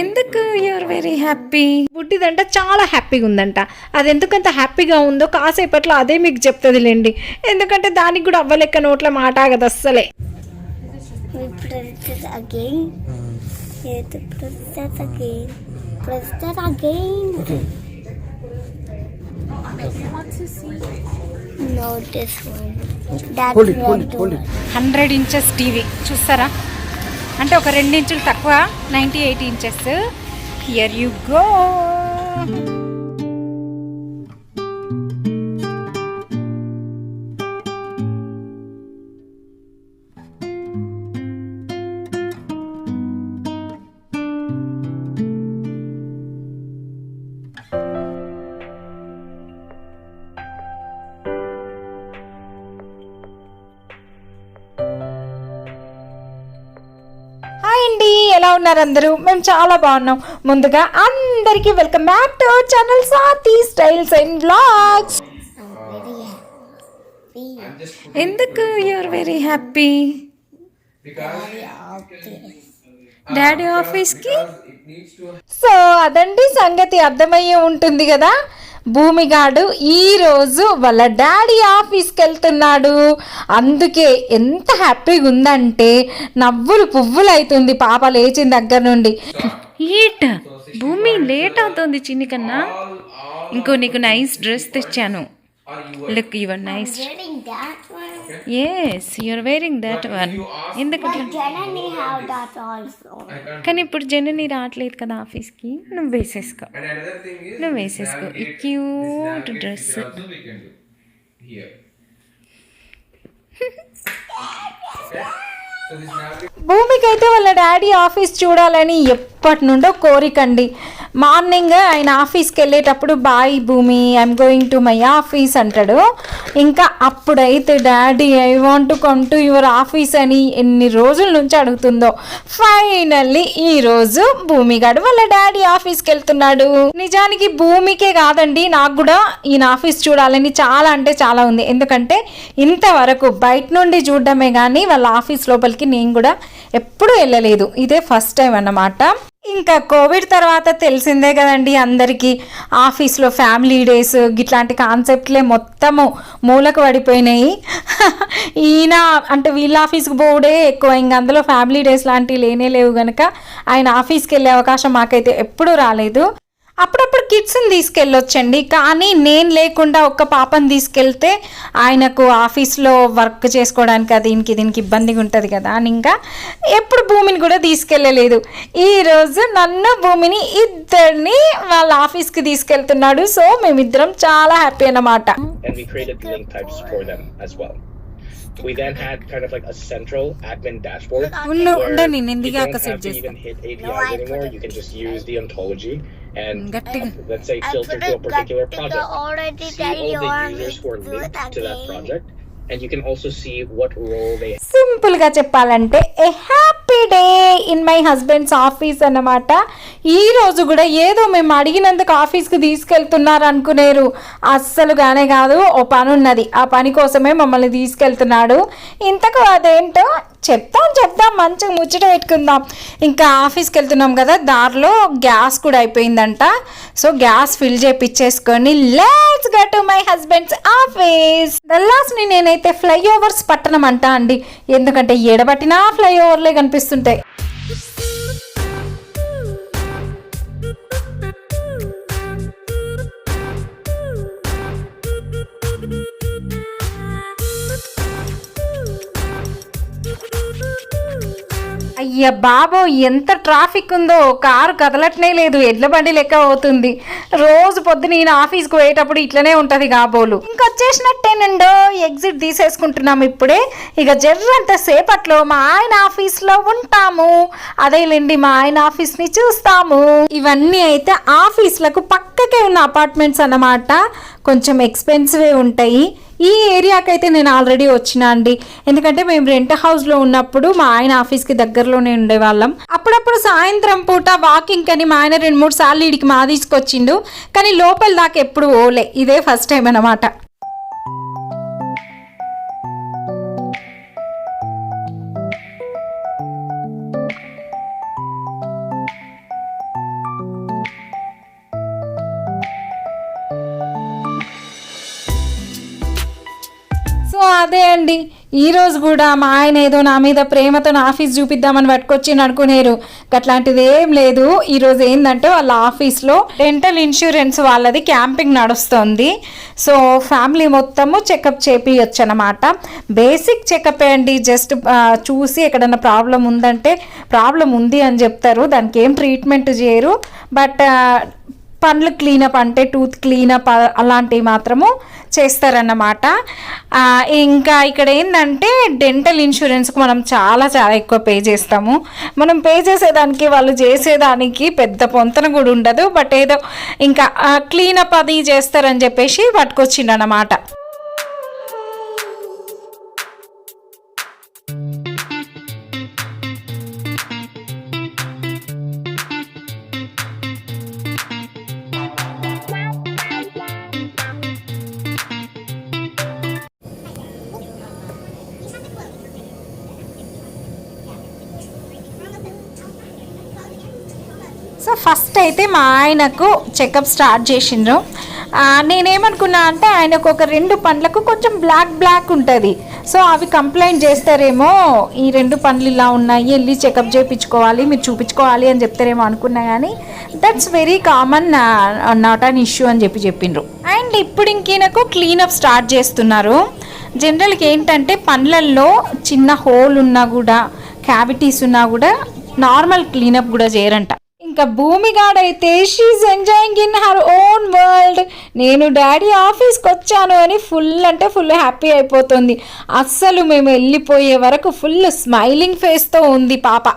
ఎందుకు you are very happy బుడ్డిదంట చాలా హ్యాపీగా ఉందంట అది ఎందుకంత హ్యాపీగా ఉందో కాసేపట్లో అదే మీకు చెప్తుందిలేండి. ఎందుకంటే దానికి కూడా అవ్వలెక్క నోట్ల మాట ఆగదు అస్సలే. హండ్రెడ్ ఇంచెస్ టీవీ చూస్తారా? అంటే ఒక రెండు ఇంచులు తక్కువ ninety eight inches. Here you go ఎలా ఉన్నారు అందరూ? మేము చాలా బాగున్నాం. ముందుగా అందరికీ welcome back to channel Sathi styles and blogs. ఎందుకు? You are very happy. Daddy ఆఫీస్కి సో అదండి సంగతి. అర్థమయ్యే ఉంటుంది కదా? భూమిగాడు ఈరోజు వాళ్ళ డాడీ ఆఫీస్కి వెళ్తున్నాడు అందుకే ఎంత హ్యాపీగా ఉందంటే నవ్వులు పువ్వులు అవుతుంది పాప లేచిన దగ్గర నుండి. ఏట భూమి లేట్ అవుతుంది చిన్ని కన్నా. ఇంకో నీకు నైస్ డ్రెస్ తెచ్చాను. Look your nice Getting that one. Yes you are wearing that one ఎందుకంటే Janani have that also. కానీ ఇప్పుడు జనని రావట్లేదు కదా ఆఫీస్కి నువ్వు వేసేసుకో And another thing is, నువ్వు this వేసేసుకో ఈ navigate- cute this dress navigate also we can do here. okay? So this navigate భూమికి అయితే వాళ్ళ డాడీ ఆఫీస్ చూడాలని ఎప్పటి నుండో కోరికండి. మార్నింగ్ ఆయన ఆఫీస్కి వెళ్ళేటప్పుడు bye Bhoomi I'm going to my office అంటాడు. ఇంకా అప్పుడైతే daddy I want to come to your office అని ఎన్ని రోజుల నుంచి అడుగుతుందో ఫైనల్లీ ఈరోజు భూమి భూమిగాడు వాళ్ళ డాడీ ఆఫీస్కి వెళ్తున్నాడు. నిజానికి భూమికే కాదండి నాకు కూడా ఈయన ఆఫీస్ చూడాలని చాలా అంటే చాలా ఉంది. ఎందుకంటే ఇంతవరకు బయట నుండి చూడడమే కానీ వాళ్ళ ఆఫీస్ లోపలికి నేను కూడా ఎప్పుడూ వెళ్ళలేదు. ఇదే ఫస్ట్ టైం అన్నమాట. ఇంకా కోవిడ్ తర్వాత తెలిసిందే కదండి అందరికీ. ఆఫీస్లో ఫ్యామిలీ డేస్ ఇట్లాంటి కాన్సెప్ట్లే మొత్తము మూలకు పడిపోయినాయి. ఈయన అంటే వీళ్ళ ఆఫీస్కి పోవడే ఎక్కువ. ఇంకా అందులో ఫ్యామిలీ డేస్ లాంటివి లేనే లేవు కనుక ఆయన ఆఫీస్కి వెళ్ళే అవకాశం మాకైతే ఎప్పుడూ రాలేదు. అప్పుడప్పుడు కిడ్స్ని తీసుకెళ్ళొచ్చండి. కానీ నేను లేకుండా ఒక్క పాపని తీసుకెళ్తే ఆయనకు ఆఫీస్లో వర్క్ చేసుకోవడానికి అది దీనికి దీనికి ఇబ్బందిగా ఉంటుంది కదా అని ఇంకా ఎప్పుడు భూమిని కూడా తీసుకెళ్ళలేదు. ఈరోజు నన్ను భూమిని ఇద్దరిని వాళ్ళ ఆఫీస్కి తీసుకెళ్తున్నాడు. సో మేమిద్దరం చాలా హ్యాపీ అన్నమాట. We then had kind of like a central admin dashboard ఉండు where ఉండు నేను you ఎందుకు don't have to even hit APIs anymore. You can just use the ontology. And let's say filter to a particular project. already See all the users who are linked to that project, and you can also see what role they సింపుల్గా చెప్పాలంటే a happy day in my husband's office అన్నమాట ఈ రోజు కూడా ఏదో మేము అడిగినందుకు ఆఫీస్కి తీసుకెళ్తున్నారు అనుకునేరు అస్సలుగానే కాదు ఓ పని ఉన్నది ఆ పని కోసమే మమ్మల్ని తీసుకెళ్తున్నాడు ఇంతకు అదేంటో చెప్తాం చెప్తాం మంచిగా ముచ్చట పెట్టుకుందాం. ఇంకా ఆఫీస్కి వెళ్తున్నాం కదా దారిలో గ్యాస్ కూడా అయిపోయిందంట. So gas fill చేపిచ్చేసుకొని let's get to my husband's office దల్లాస్ని నేనైతే ఫ్లైఓవర్స్ పట్టణం అంటా అండి. ఎందుకంటే ఎడబట్టినా ఫ్లైఓవర్లే కనిపిస్తుంటాయి. అయ్యా బాబో ఎంత ట్రాఫిక్ ఉందో. కారు కదలట్నే లేదు. ఎడ్ల బండి లెక్క అవుతుంది. రోజు పొద్దున ఈయన ఆఫీస్కి పోయేటప్పుడు ఇట్లనే ఉంటుంది కాబోలు. ఇంకొచ్చేసినట్టేనండో ఎగ్జిట్ తీసేసుకుంటున్నాము ఇప్పుడే. ఇక జర్రంత సేపట్లో మా ఆయన ఆఫీస్లో ఉంటాము. అదేలేండి మా ఆయన ఆఫీస్ని చూస్తాము. ఇవన్నీ అయితే ఆఫీస్లకు పక్కకే ఉన్న అపార్ట్మెంట్స్ అన్నమాట. కొంచెం ఎక్స్పెన్సివే ఉంటాయి. ఈ ఏరియాకి అయితే నేను ఆల్రెడీ వచ్చిన అండి. ఎందుకంటే మేము రెంట్ హౌస్లో ఉన్నప్పుడు మా ఆయన ఆఫీస్కి దగ్గరలోనే ఉండేవాళ్ళం. అప్పుడప్పుడు సాయంత్రం పూట వాకింగ్ అని మా ఆయన రెండు మూడు సార్లు ఇడికి మా తీసుకొచ్చిండు. కానీ లోపల దాకా ఎప్పుడు ఓలే ఇదే ఫస్ట్ టైం అనమాట అదే అండి. ఈరోజు కూడా మా ఆయన ఏదో నా మీద ప్రేమతో నా ఆఫీస్ చూపిద్దామని పట్టుకొచ్చి అనుకునేరు అట్లాంటిది ఏం లేదు. ఈరోజు ఏంటంటే వాళ్ళ ఆఫీస్లో డెంటల్ ఇన్సూరెన్స్ వాళ్ళది క్యాంపింగ్ నడుస్తుంది. సో ఫ్యామిలీ మొత్తము చెకప్ చేపియచ్చు అనమాట బేసిక్ చెకప్ అండి. జస్ట్ చూసి ఎక్కడన్నా ప్రాబ్లం ఉందంటే ప్రాబ్లం ఉంది అని చెప్తారు. దానికి ఏం ట్రీట్మెంట్ చేయరు. బట్ పండ్లు క్లీనప్ అంటే టూత్ క్లీనప్ అలాంటివి మాత్రము చేస్తారన్నమాట. ఇంకా ఇక్కడ ఏంటంటే డెంటల్ ఇన్సూరెన్స్కి మనం చాలా చాలా ఎక్కువ పే చేస్తాము. మనం పే చేసేదానికి వాళ్ళు చేసేదానికి పెద్ద పొంతన కూడా ఉండదు. బట్ ఏదో ఇంకా క్లీనప్ అది చేస్తారని చెప్పేసి పట్టుకొచ్చిండనమాట ఫస్ట్ అయితే మా ఆయనకు చెకప్ స్టార్ట్ చేసిండ్రు. నేనేమనుకున్నా అంటే ఆయనకు ఒక రెండు పండ్లకు కొంచెం బ్లాక్ బ్లాక్ ఉంటుంది. సో అవి కంప్లైంట్ చేస్తారేమో ఈ రెండు పండ్లు ఇలా ఉన్నాయి వెళ్ళి చెకప్ చేయించుకోవాలి మీరు చూపించుకోవాలి అని చెప్తారేమో అనుకున్నా కానీ that's very common not an issue అని చెప్పి చెప్పిండ్రు. అండ్ ఇప్పుడు ఇంకీనకు క్లీనప్ స్టార్ట్ చేస్తున్నారు. జనరల్గా ఏంటంటే పండ్లల్లో చిన్న హోల్ ఉన్నా కూడా క్యావిటీస్ ఉన్నా కూడా నార్మల్ క్లీనప్ కూడా చేయరంట. ఇంకా భూమిగాడైతే she's enjoying in her own world నేను డాడీ ఆఫీస్కి వచ్చాను అని ఫుల్ అంటే ఫుల్ హ్యాపీ అయిపోతుంది. అస్సలు మేము వెళ్ళిపోయే వరకు ఫుల్ స్మైలింగ్ ఫేస్తో ఉంది పాప.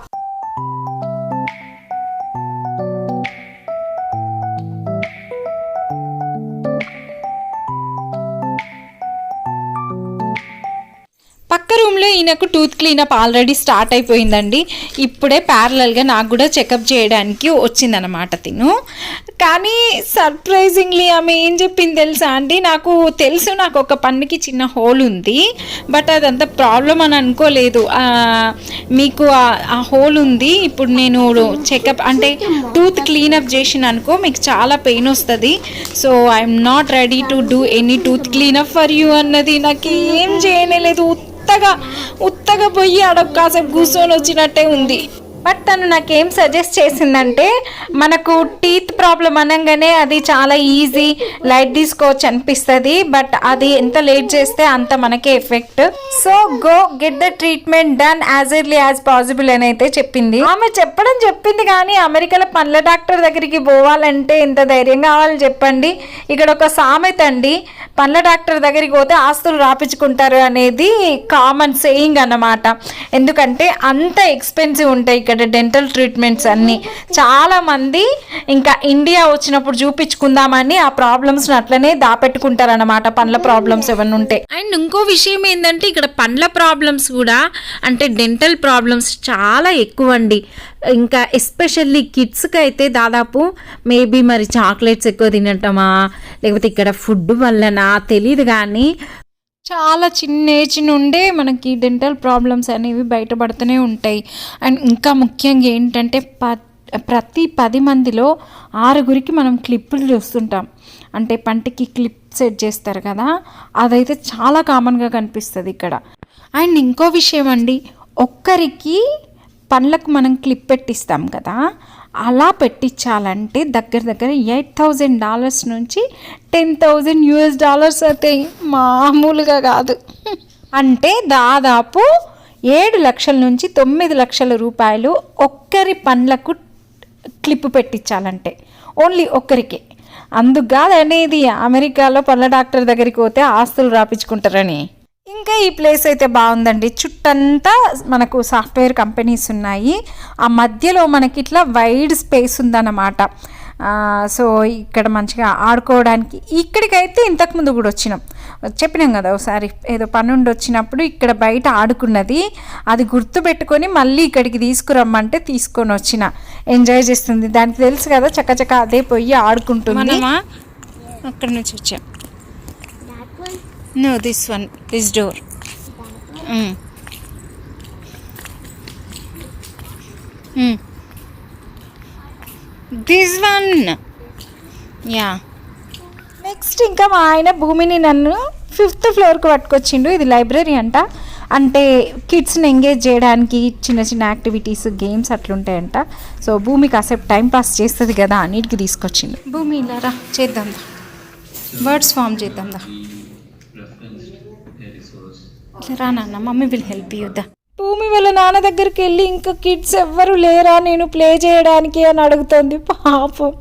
ఈయనకు టూత్ క్లీనప్ ఆల్రెడీ స్టార్ట్ అయిపోయిందండి. ఇప్పుడే ప్యారలల్గా నాకు కూడా చెకప్ చేయడానికి వచ్చిందనమాట తిను. కానీ సర్ప్రైజింగ్లీ ఆమె ఏం చెప్పింది తెలుసా అండి? నాకు తెలుసు నాకు ఒక పన్నుకి చిన్న హోల్ ఉంది. బట్ అదంతా ప్రాబ్లం అని అనుకోలేదు. మీకు ఆ- ఆ హోల్ ఉంది. ఇప్పుడు నేను చెకప్ అంటే టూత్ క్లీనప్ చేసిన అనుకో మీకు చాలా పెయిన్ వస్తుంది. So I'm not ready to do any tooth cleanup for you అన్నది. నాకు ఏం చేయలేదు ఉత్తగా ఉత్తగా పోయి ఆడ కాసేపు కూర్చొని వచ్చినట్టే ఉంది. బట్ తను నాకేం సజెస్ట్ చేసిందంటే మనకు టీత్ ప్రాబ్లం అనగానే అది చాలా ఈజీ లైట్ తీసుకోవచ్చు అనిపిస్తుంది బట్ అది ఎంత లేట్ చేస్తే అంత మనకే effect. So go get the treatment done as early as possible అని అయితే చెప్పింది. ఆమె చెప్పడం చెప్పింది కానీ అమెరికాలో పండ్ల డాక్టర్ దగ్గరికి పోవాలంటే ఎంత ధైర్యం కావాలి చెప్పండి. ఇక్కడ ఒక సామెత అండి పండ్ల డాక్టర్ దగ్గరికి పోతే ఆస్తులు రాపించుకుంటారు అనేది కామన్ సేయింగ్ అన్నమాట. ఎందుకంటే అంత ఎక్స్పెన్సివ్ ఉంటాయి ఇక్కడ డెంటల్ ట్రీట్మెంట్స్ అన్నీ చాలా మంది ఇంకా ఇండియా వచ్చినప్పుడు చూపించుకుందామని ఆ ప్రాబ్లమ్స్ అట్లనే దాపెట్టుకుంటారనమాట పండ్ల ప్రాబ్లమ్స్ ఏమైనా ఉంటే. అండ్ ఇంకో విషయం ఏంటంటే ఇక్కడ పండ్ల ప్రాబ్లమ్స్ కూడా అంటే డెంటల్ ప్రాబ్లమ్స్ చాలా ఎక్కువ అండి ఇంకా ఎస్పెషల్లీ కిడ్స్కి అయితే దాదాపు మేబీ మరి చాక్లెట్స్ ఎక్కువ తినటమా లేకపోతే ఇక్కడ ఫుడ్ వల్లనా తెలియదు కానీ చాలా చిన్న ఏజ్ నుండే మనకి డెంటల్ ప్రాబ్లమ్స్ అనేవి బయటపడుతూనే ఉంటాయి. అండ్ ఇంకా ముఖ్యంగా ఏంటంటే ప ప్రతి పది మందిలో ఆరుగురికి మనం క్లిప్పులు చూస్తుంటాం. అంటే పంటికి క్లిప్ సెట్ చేస్తారు కదా అదైతే చాలా కామన్గా కనిపిస్తుంది ఇక్కడ. అండ్ ఇంకో విషయం అండి ఒక్కరికి పండ్లకు మనం క్లిప్ పెట్టిస్తాం కదా అలా పెట్టించాలంటే దగ్గర దగ్గర ఎయిట్ థౌజండ్ డాలర్స్ నుంచి టెన్ థౌజండ్ యూఎస్ డాలర్స్ అవుతాయి మామూలుగా కాదు. అంటే దాదాపు ఏడు లక్షల నుంచి తొమ్మిది లక్షల రూపాయలు ఒక్కరి పండ్లకు క్లిప్ పెట్టించాలంటే. ఓన్లీ ఒక్కరికే. అందుకు కాదనేది అమెరికాలో పళ్ళ డాక్టర్ దగ్గరికి పోతే ఆస్తులు రాపించుకుంటారని. ఇంకా ఈ ప్లేస్ అయితే బాగుందండి. చుట్టంతా మనకు సాఫ్ట్వేర్ కంపెనీస్ ఉన్నాయి. ఆ మధ్యలో మనకి ఇట్లా వైడ్ స్పేస్ ఉందన్నమాట. సో ఇక్కడ మంచిగా ఆడుకోవడానికి ఇక్కడికైతే ఇంతకుముందు కూడా వచ్చినాం. చెప్పినాం కదా ఒకసారి ఏదో పనుండి వచ్చినప్పుడు ఇక్కడ బయట ఆడుకున్నది. అది గుర్తు పెట్టుకొని మళ్ళీ ఇక్కడికి తీసుకురమ్మంటే తీసుకొని వచ్చిన. ఎంజాయ్ చేస్తుంది. దానికి తెలుసు కదా చక్కచక్క అదే పోయి ఆడుకుంటుంది. అక్కడ నుంచి వచ్చాం. No, this one, this door. Mm. Mm. This one. Yeah. Next ఇంకా మా ఆయన భూమిని నన్ను ఫిఫ్త్ ఫ్లోర్కి పట్టుకొచ్చిండు ఇది లైబ్రరీ అంట అంటే కిడ్స్ని ఎంగేజ్ చేయడానికి చిన్న చిన్న యాక్టివిటీస్ గేమ్స్ అట్లుంటాయంట సో భూమి కాసేపు టైం పాస్ చేస్తుంది కదా అన్నిటికి తీసుకొచ్చిండు భూమి ఇలా రా చేద్దాం వర్డ్స్ ఫామ్ చేద్దాం దా రా నాన్న మమ్మీ విల్ హెల్ప్ యూ దా. భూమి వాళ్ళ నాన్న దగ్గరికి వెళ్ళి ఇంకా కిడ్స్ ఎవ్వరు లేరా? నేను ప్లే చేయడానికి అని అడుగుతుంది. పాపం.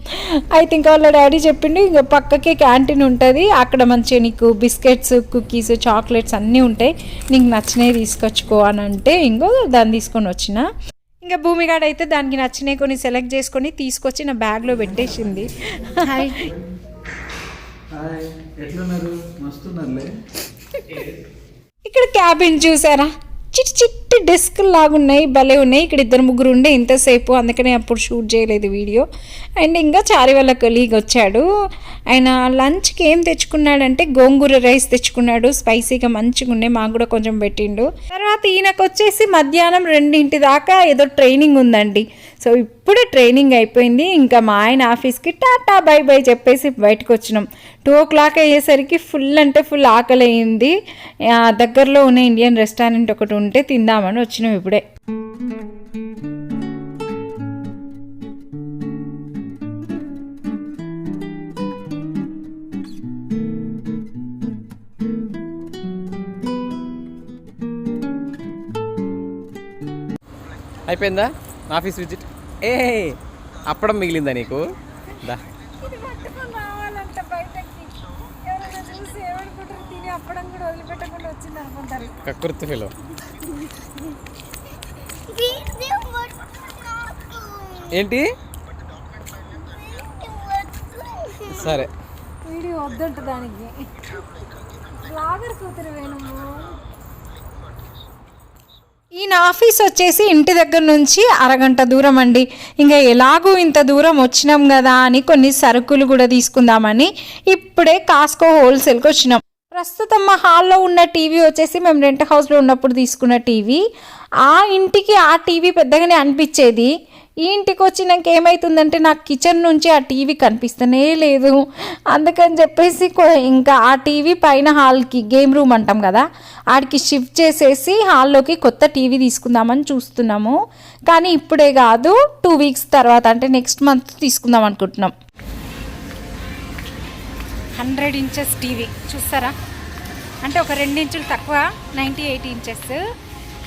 అయితే ఇంకా వాళ్ళ డాడీ చెప్పిండు ఇంకా పక్కకే క్యాంటీన్ ఉంటుంది. అక్కడ మంచిగా నీకు బిస్కెట్స్ కుకీస్ చాక్లెట్స్ అన్నీ ఉంటాయి. నీకు నచ్చినవి తీసుకొచ్చుకో అని అంటే ఇంకో దాన్ని తీసుకొని వచ్చిన? ఇంకా భూమిగాడ అయితే దానికి నచ్చినవి కొన్ని సెలెక్ట్ చేసుకొని తీసుకొచ్చి నా బ్యాగ్లో పెట్టేసింది. హాయ్ హాయ్ ఎట్లున్నారు? ఇక్కడ క్యాబిన్ చూసారా? చిట్టి చిట్టి డెస్క్ లాగున్నాయి భలే ఉన్నాయి. ఇక్కడ ఇద్దరు ముగ్గురు ఉండే ఇంతసేపు. అందుకనే అప్పుడు షూట్ చేయలేదు వీడియో. అండ్ ఇంకా చారి వాళ్ళ కొలీగ్ వచ్చాడు. ఆయన లంచ్కి ఏం తెచ్చుకున్నాడంటే గోంగూర రైస్ తెచ్చుకున్నాడు. స్పైసీగా మంచిగా ఉన్నాయి. మాకు కూడా కొంచెం పెట్టిండు. తర్వాత ఈయనకు వచ్చేసి మధ్యాహ్నం రెండింటి దాకా ఏదో ట్రైనింగ్ ఉందండి. సో ఇప్పుడే ట్రైనింగ్ అయిపోయింది. ఇంకా మా ఆయన ఆఫీస్కి టాటా బై బై చెప్పేసి బయటకు వచ్చినాం టూ ఓ క్లాక్ అయ్యేసరికి ఫుల్ అంటే ఫుల్ ఆకలి అయింది ఆ, దగ్గరలో ఉన్న ఇండియన్ రెస్టారెంట్ ఒకటి ఉంటే తిందామని వచ్చినాం ఇప్పుడే. అయిపోయిందా? Office visit. ఏ అప్పడం మిగిలిందా నీకు? దా. కక్కుర్తి ఫిలో. ఏంటి? సరే. వీడియో వద్దంట దానికి. బ్లాగర్ కూతురు వేణము ఈయన ఆఫీస్ వచ్చేసి ఇంటి దగ్గర నుంచి అరగంట దూరం అండి. ఇంకా ఎలాగూ ఇంత దూరం వచ్చినాం కదా అని కొన్ని సరుకులు కూడా తీసుకుందామని ఇప్పుడే కాస్కో హోల్సేల్కి వచ్చినాం. ప్రస్తుతం మా హాల్లో ఉన్న టీవీ వచ్చేసి మేము రెంట్ హౌస్లో ఉన్నప్పుడు తీసుకున్న టీవీ. ఆ ఇంటికి ఆ టీవీ పెద్దగానే అనిపించేది. ఈ ఇంటికి వచ్చినాక ఏమవుతుందంటే నాకు కిచెన్ నుంచి ఆ టీవీ కనిపిస్తూనే లేదు. అందుకని చెప్పేసి ఇంకా ఆ టీవీ పైన హాల్కి గేమ్ రూమ్ అంటాం కదా ఆడికి షిఫ్ట్ చేసేసి హాల్లోకి కొత్త టీవీ తీసుకుందామని చూస్తున్నాము. కానీ ఇప్పుడే కాదు టూ వీక్స్ తర్వాత అంటే నెక్స్ట్ మంత్ తీసుకుందాం అనుకుంటున్నాం. హండ్రెడ్ ఇంచెస్ టీవీ చూస్తారా? అంటే ఒక రెండు ఇంచులు తక్కువ ninety eight inches.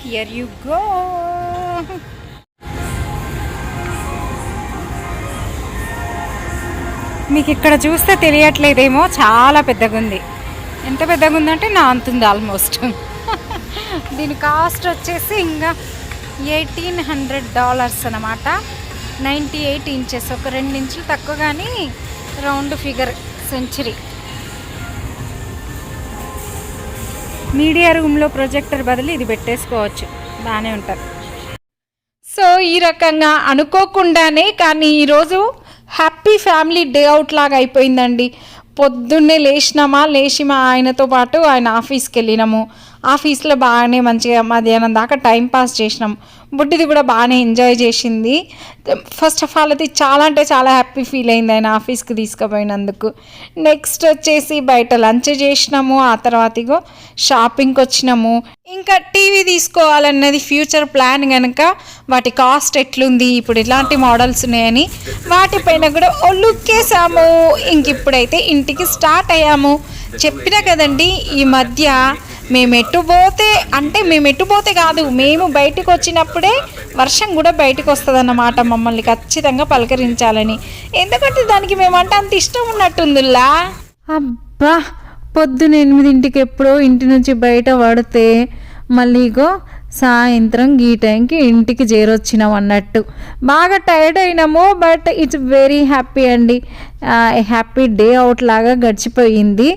Here you go మీకు ఇక్కడ చూస్తే తెలియట్లేదేమో చాలా పెద్దగా ఉంది ఎంత పెద్దగా ఉందంటే నా అంతుంది ఆల్మోస్ట్. దీని కాస్ట్ వచ్చేసి ఇంకా ఎయిటీన్ హండ్రెడ్ డాలర్స్ అనమాట నైంటీ ఎయిట్ ఇంచెస్ ఒక రెండు ఇంచులు తక్కువ కానీ రౌండ్ ఫిగర్ సెంచరీ. మీడియా రూమ్లో ప్రొజెక్టర్ బదులు ఇది పెట్టేసుకోవచ్చు. బాగానే ఉంటుంది సో ఈ రకంగా అనుకోకుండానే కానీ ఈరోజు హ్యాపీ ఫ్యామిలీ డే అవుట్ లాగా అయిపోయిందండి. పొద్దున్నే లేచినామా లేచి మా ఆయనతో పాటు ఆయన ఆఫీస్కి వెళ్ళినాము. ఆఫీస్లో బాగానే మంచిగా మధ్యాహ్నం దాకా టైం పాస్ చేసినాం బుడ్డిది కూడా బాగానే ఎంజాయ్ చేసింది. ఫస్ట్ ఆఫ్ ఆల్ అది చాలా అంటే చాలా హ్యాపీ ఫీల్ అయింది ఆయన ఆఫీస్కి తీసుకుపోయినందుకు. నెక్స్ట్ వచ్చేసి బయట లంచ్ చేసినాము ఆ తర్వాత ఇగో షాపింగ్కి వచ్చినాము. ఇంకా టీవీ తీసుకోవాలన్నది ఫ్యూచర్ ప్లాన్ కనుక వాటి కాస్ట్ ఎట్లుంది ఇప్పుడు ఎలాంటి మోడల్స్ ఉన్నాయని వాటిపైన కూడా ఒళ్ళుక్కేసాము ఇంక ఇప్పుడైతే ఇంటికి స్టార్ట్ అయ్యాము. చెప్పినా కదండి ఈ మధ్య మేము ఎట్టుపోతే అంటే మేము ఎట్టుపోతే కాదు మేము బయటకు వచ్చినప్పుడే వర్షం కూడా బయటకు వస్తుందన్నమాట మమ్మల్ని ఖచ్చితంగా పలకరించాలని. ఎందుకంటే దానికి మేమంటే అంత ఇష్టం ఉన్నట్టుందిలా అబ్బా పొద్దున ఎనిమిదింటికి ఎప్పుడో ఇంటి నుంచి బయట పడితే మళ్ళీ ఇగో సాయంత్రం ఈ టైంకి ఇంటికి చేరొచ్చినాం అన్నట్టు. బాగా టైర్డ్ అయినాము బట్ ఇట్స్ వెరీ హ్యాపీ అండి. హ్యాపీ డే అవుట్ లాగా గడిచిపోయింది.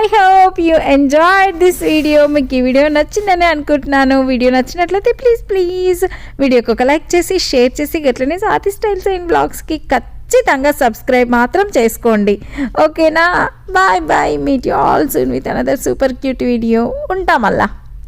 I hope you enjoy this video మీకు ఈ వీడియో నచ్చిందని అనుకుంటున్నాను. వీడియో నచ్చినట్లయితే ప్లీజ్ ప్లీజ్ వీడియోకి ఒక లైక్ చేసి షేర్ చేసి గట్లనే సాతి స్టైల్స్ అండ్ బ్లాగ్స్కి ఖచ్చితంగా సబ్స్క్రైబ్ మాత్రం చేసుకోండి. ఓకేనా bye bye meet you all soon with another super cute video ఉంటామల్లా